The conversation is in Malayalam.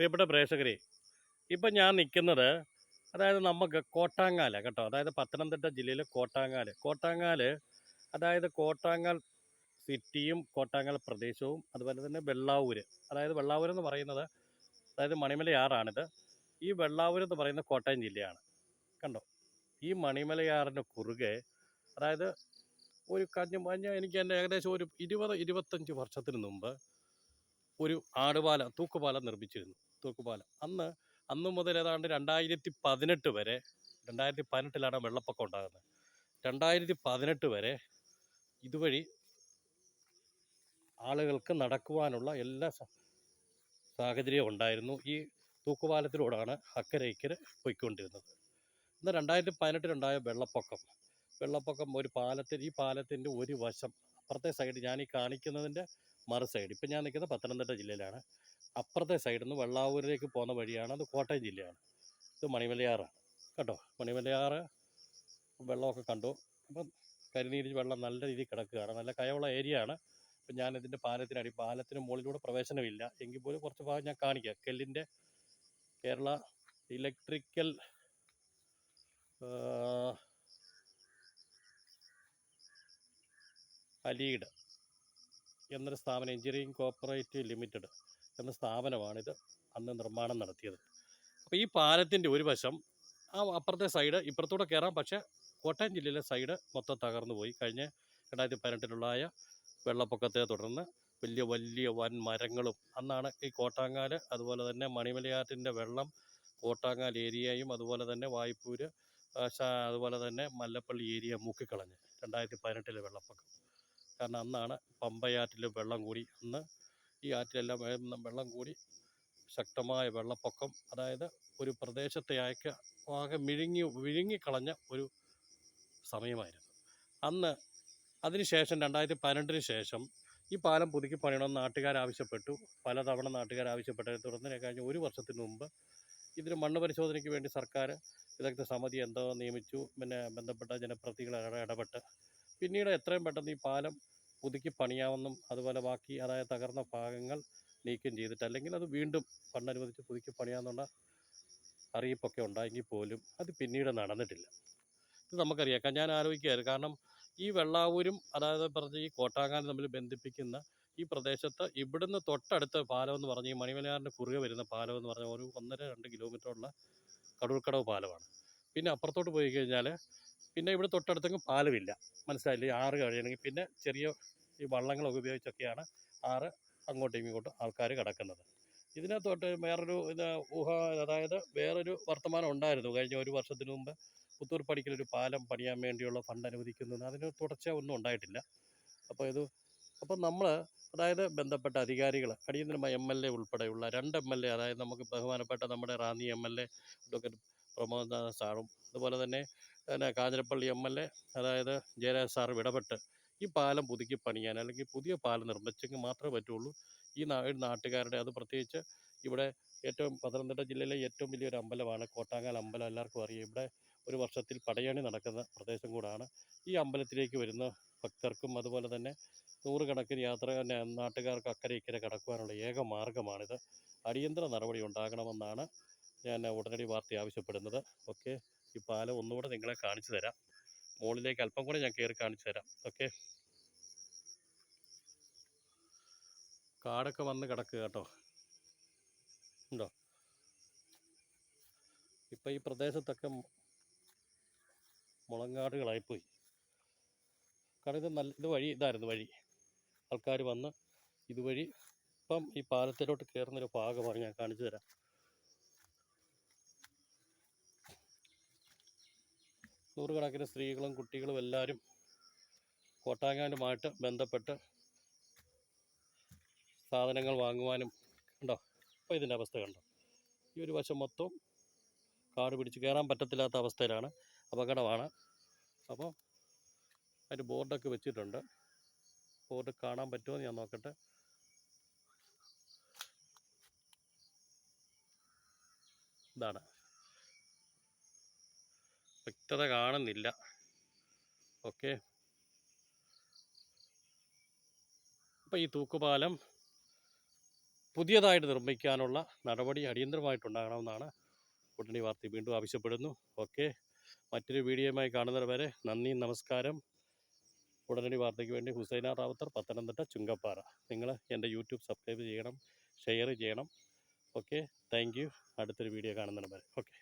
പ്രിയപ്പെട്ട പ്രേക്ഷകരെ ഇപ്പം ഞാൻ നിൽക്കുന്നത് അതായത് നമുക്ക് കോട്ടാങ്ങാല കേട്ടോ അതായത് പത്തനംതിട്ട ജില്ലയിലെ കോട്ടാങ്ങാൽ. കോട്ടാങ്ങാൽ അതായത് കോട്ടാങ്ങൽ സിറ്റിയും കോട്ടാങ്ങൽ പ്രദേശവും അതുപോലെ തന്നെ വെള്ളാവൂര്. അതായത് വെള്ളാവൂർ എന്ന് പറയുന്നത് അതായത് മണിമലയാറാണിത്. ഈ വെള്ളാവൂർ എന്ന് പറയുന്നത് കോട്ടയം ജില്ലയാണ്. കണ്ടോ? ഈ മണിമലയാറിന് കുറുകെ അതായത് ഒരു കഞ്ഞ മഞ്ഞ എനിക്ക് എന്റെ ഏകദേശം ഒരു ഇരുപത് ഇരുപത്തഞ്ച് വർഷത്തിന് മുമ്പ് ഒരു ആടുപാലം തൂക്കുപാലം നിർമ്മിച്ചിരുന്നു. തൂക്കുപാലം. അന്ന് അന്ന് മുതൽ ഏതാണ്ട് രണ്ടായിരത്തി പതിനെട്ട് വരെ രണ്ടായിരത്തി പതിനെട്ടിലാണ് വെള്ളപ്പൊക്കം ഉണ്ടാകുന്നത്. രണ്ടായിരത്തി പതിനെട്ട് വരെ ഇതുവഴി ആളുകൾക്ക് നടക്കുവാനുള്ള എല്ലാ സാഹചര്യവും ഉണ്ടായിരുന്നു. ഈ തൂക്കുപാലത്തിലൂടെയാണ് അക്കരെ ഇക്കരെ പോയിക്കൊണ്ടിരുന്നത്. ഇന്ന് രണ്ടായിരത്തി പതിനെട്ടിലുണ്ടായ വെള്ളപ്പൊക്കം. വെള്ളപ്പൊക്കം ഒരു പാലത്തിൽ ഈ പാലത്തിന്റെ ഒരു വശം അപ്പുറത്തെ സൈഡ് ഞാൻ ഈ കാണിക്കുന്നതിന്റെ മറു സൈഡ്. ഇപ്പം ഞാൻ നിൽക്കുന്നത് പത്തനംതിട്ട ജില്ലയിലാണ്. അപ്പുറത്തെ സൈഡിൽ നിന്ന് വെള്ളാവൂരിലേക്ക് പോകുന്ന വഴിയാണ് അത് കോട്ടയം ജില്ലയാണ്. ഇത് മണിമലയാറാണ് കേട്ടോ? മണിമലയാറ് വെള്ളമൊക്കെ കണ്ടു. അപ്പം കരിനീരി വെള്ളം നല്ല രീതിയിൽ കിടക്കുകയാണ്. നല്ല കയവുള്ള ഏരിയ ആണ്. അപ്പം ഞാൻ ഇതിന്റെ പാലത്തിനടി പാലത്തിന് മുകളിലൂടെ പ്രവേശനമില്ല എങ്കിൽ പോലും കുറച്ച് ഭാഗം ഞാൻ കാണിക്കാം. കെല്ലിന്റെ കേരള ഇലക്ട്രിക്കൽ അലീഡ് എന്നൊരു സ്ഥാപനം എഞ്ചിനീയറിംഗ് കോപ്പറേറ്റീവ് ലിമിറ്റഡ് എന്ന സ്ഥാപനമാണിത് അന്ന് നിർമ്മാണം നടത്തിയത്. അപ്പോൾ ഈ പാലത്തിന്റെ ഒരു വശം ആ അപ്പുറത്തെ സൈഡ് ഇപ്പുറത്തൂടെ കയറാം പക്ഷേ കോട്ടയം ജില്ലയിലെ സൈഡ് മൊത്തം തകർന്നു പോയി. കഴിഞ്ഞ രണ്ടായിരത്തി പതിനെട്ടിലുള്ളായ വെള്ളപ്പൊക്കത്തെ തുടർന്ന് വലിയ വലിയ വൻ മരങ്ങളും അന്നാണ് ഈ കോട്ടാങ്ങാൽ അതുപോലെ തന്നെ മണിമലയാറ്റിന്റെ വെള്ളം കോട്ടാങ്ങാൽ ഏരിയയും അതുപോലെ തന്നെ വായ്പൂര് അതുപോലെ തന്നെ മല്ലപ്പള്ളി ഏരിയ മുക്കിക്കളഞ്ഞ് രണ്ടായിരത്തി പതിനെട്ടിലെ വെള്ളപ്പൊക്കം. കാരണം അന്നാണ് പമ്പയാറ്റിൽ വെള്ളം കൂടി. അന്ന് ഈ ആറ്റിലെല്ലാം വെള്ളം കൂടി ശക്തമായ വെള്ളപ്പൊക്കം അതായത് ഒരു പ്രദേശത്തെ അയക്ക ആകെ മിഴുങ്ങി വിഴുങ്ങിക്കളഞ്ഞ ഒരു സമയമായിരുന്നു. അന്ന് അതിനുശേഷം രണ്ടായിരത്തി പതിനെട്ടിന് ശേഷം ഈ പാലം പുതുക്കി പണിയണമെന്ന് നാട്ടുകാർ ആവശ്യപ്പെട്ടു. പലതവണ നാട്ടുകാർ ആവശ്യപ്പെട്ടതിനെ തുടർന്ന് കഴിഞ്ഞ ഒരു വർഷത്തിന് മുമ്പ് ഇതിന് മണ്ണ് പരിശോധനയ്ക്ക് വേണ്ടി സർക്കാർ വിദഗ്ധ സമിതി എന്തോ നിയമിച്ചു. പിന്നെ ബന്ധപ്പെട്ട ജനപ്രതിനിധികൾ ഇടപെട്ട്. പിന്നീട് എത്രയും പെട്ടെന്ന് ഈ പാലം പുതുക്കി പണിയാമെന്നും അതുപോലെ ബാക്കി അതായത് തകർന്ന ഭാഗങ്ങൾ നീക്കം ചെയ്തിട്ട് അല്ലെങ്കിൽ അത് വീണ്ടും ഫണ്ട് അനുവദിച്ച് പുതുക്കി പണിയാമെന്നുള്ള അറിയിപ്പൊക്കെ ഉണ്ടായെങ്കിൽ പോലും അത് പിന്നീട് നടന്നിട്ടില്ല. ഇത് നമുക്കറിയാം. ഞാൻ ആലോചിക്കുകയായിരുന്നു. കാരണം ഈ വെള്ളാവൂരും അതായത് പറഞ്ഞ ഈ കോട്ടാങ്ങാനും തമ്മിൽ ബന്ധിപ്പിക്കുന്ന ഈ പ്രദേശത്ത് ഇവിടുന്ന് തൊട്ടടുത്ത പാലം എന്ന് പറഞ്ഞ ഈ മണിമലയാറിന്റെ കുറുകെ വരുന്ന പാലം എന്ന് പറഞ്ഞാൽ ഒരു ഒന്നര രണ്ട് കിലോമീറ്ററുള്ള കടൂർക്കടവ് പാലമാണ്. പിന്നെ അപ്പുറത്തോട്ട് പോയി കഴിഞ്ഞാൽ പിന്നെ ഇവിടെ തൊട്ടടുത്തെങ്കിലും പാലമില്ല. മനസ്സിലായില്ലേ? ആറ് കഴിയണമെങ്കിൽ പിന്നെ ചെറിയ ഈ വള്ളങ്ങളൊക്കെ ഉപയോഗിച്ചൊക്കെയാണ് ആറ് അങ്ങോട്ടും ഇങ്ങോട്ടും ആൾക്കാർ കടക്കുന്നത്. ഇതിനകത്തോട്ട് വേറൊരു ഊഹ അതായത് വേറൊരു വർത്തമാനം ഉണ്ടായിരുന്നു. കഴിഞ്ഞ ഒരു വർഷത്തിന് മുമ്പ് പുത്തൂർ പടിക്കലൊരു പാലം പണിയാൻ വേണ്ടിയുള്ള ഫണ്ട് അനുവദിക്കുന്നത്. അതിന് തുടർച്ച ഒന്നും ഉണ്ടായിട്ടില്ല. അപ്പോൾ ഇത് അപ്പോൾ നമ്മൾ അതായത് ബന്ധപ്പെട്ട അധികാരികൾ അടിയന്തര എം എൽ എ ഉൾപ്പെടെയുള്ള രണ്ട് എം എൽ എ അതായത് നമുക്ക് ബഹുമാനപ്പെട്ട നമ്മുടെ Ranni M L A doctor Pramod സാറും അതുപോലെ തന്നെ പിന്നെ കാഞ്ഞിരപ്പള്ളി എം എൽ എ അതായത് ജയരാജ് സാർ ഇടപെട്ട് ഈ പാലം പുതുക്കി പണിയാൻ അല്ലെങ്കിൽ പുതിയ പാലം നിർമ്മിച്ചെങ്കിൽ മാത്രമേ പറ്റുള്ളൂ. ഈ നാട്ടുകാരുടെ അത് പ്രത്യേകിച്ച് ഇവിടെ ഏറ്റവും പത്തനംതിട്ട ജില്ലയിലെ ഏറ്റവും വലിയൊരു അമ്പലമാണ്. കോട്ടാങ്ങാൽ അമ്പലം എല്ലാവർക്കും അറിയാം. ഇവിടെ ഒരു വർഷത്തിൽ പടയണി നടക്കുന്ന പ്രദേശം കൂടാണ്. ഈ അമ്പലത്തിലേക്ക് വരുന്ന ഭക്തർക്കും അതുപോലെ തന്നെ നൂറുകണക്കിന് യാത്ര നാട്ടുകാർക്ക് അക്കരെ ഇക്കരെ കടക്കുവാനുള്ള ഏക മാർഗമാണിത്. അടിയന്തര നടപടി ഉണ്ടാകണമെന്നാണ് ഞാൻ ഉടനടി വാർത്ത ആവശ്യപ്പെടുന്നത്. ഓക്കെ. പാലം ഒന്നുകൂടെ നിങ്ങളെ കാണിച്ചു തരാം. മുകളിലേക്ക് അല്പം കൂടെ ഞാൻ കയറി കാണിച്ചു തരാം. ഓക്കെ കാടൊക്കെ വന്ന് കിടക്കുക കേട്ടോ. ഉണ്ടോ? ഇപ്പം ഈ പ്രദേശത്തൊക്കെ മുളങ്ങാടുകളായിപ്പോയി കാരണം ഇത് നല്ല ഇത് വഴി ഇതായിരുന്നു വഴി. ആൾക്കാർ വന്ന് ഇതുവഴി ഇപ്പം ഈ പാലത്തിലോട്ട് കയറുന്നൊരു ഭാഗമാണ് ഞാൻ കാണിച്ചു തരാം. നൂറുകണക്കിന് സ്ത്രീകളും കുട്ടികളും എല്ലാവരും കോട്ടാങ്ങാനുമായിട്ട് ബന്ധപ്പെട്ട് സാധനങ്ങൾ വാങ്ങുവാനും ഉണ്ടോ അപ്പോൾ ഇതിന്റെ അവസ്ഥ കണ്ടോ? ഈ ഒരു വശം മൊത്തം കാട് പിടിച്ച് കയറാൻ പറ്റത്തില്ലാത്ത അവസ്ഥയിലാണ് അപകടമാണ്. അപ്പോൾ അതിന്റെ ബോർഡൊക്കെ വെച്ചിട്ടുണ്ട്. ബോർഡ് കാണാൻ പറ്റുമോ ഞാൻ നോക്കട്ടെ. ഇതാണ്. വ്യക്തത കാണുന്നില്ല. ഓക്കെ. അപ്പോൾ ഈ തൂക്കുപാലം പുതിയതായിട്ട് നിർമ്മിക്കാനുള്ള നടപടി അടിയന്തരമായിട്ടുണ്ടാകണമെന്നാണ് കുട്ടണി വാർത്ത വീണ്ടും ആവശ്യപ്പെടുന്നു. ഓക്കെ. മറ്റൊരു വീഡിയോയുമായി കാണുന്നത് വരെ നന്ദി നമസ്കാരം. ഉടനടി വാർത്തയ്ക്ക് വേണ്ടി ഹുസൈന റാവത്തർ പത്തനംതിട്ട ചുങ്കപ്പാറ. നിങ്ങൾ എന്റെ യൂട്യൂബ് സബ്സ്ക്രൈബ് ചെയ്യണം ഷെയർ ചെയ്യണം. ഓക്കെ. Thank you. അടുത്തൊരു വീഡിയോ കാണുന്നതിന് ഓക്കെ.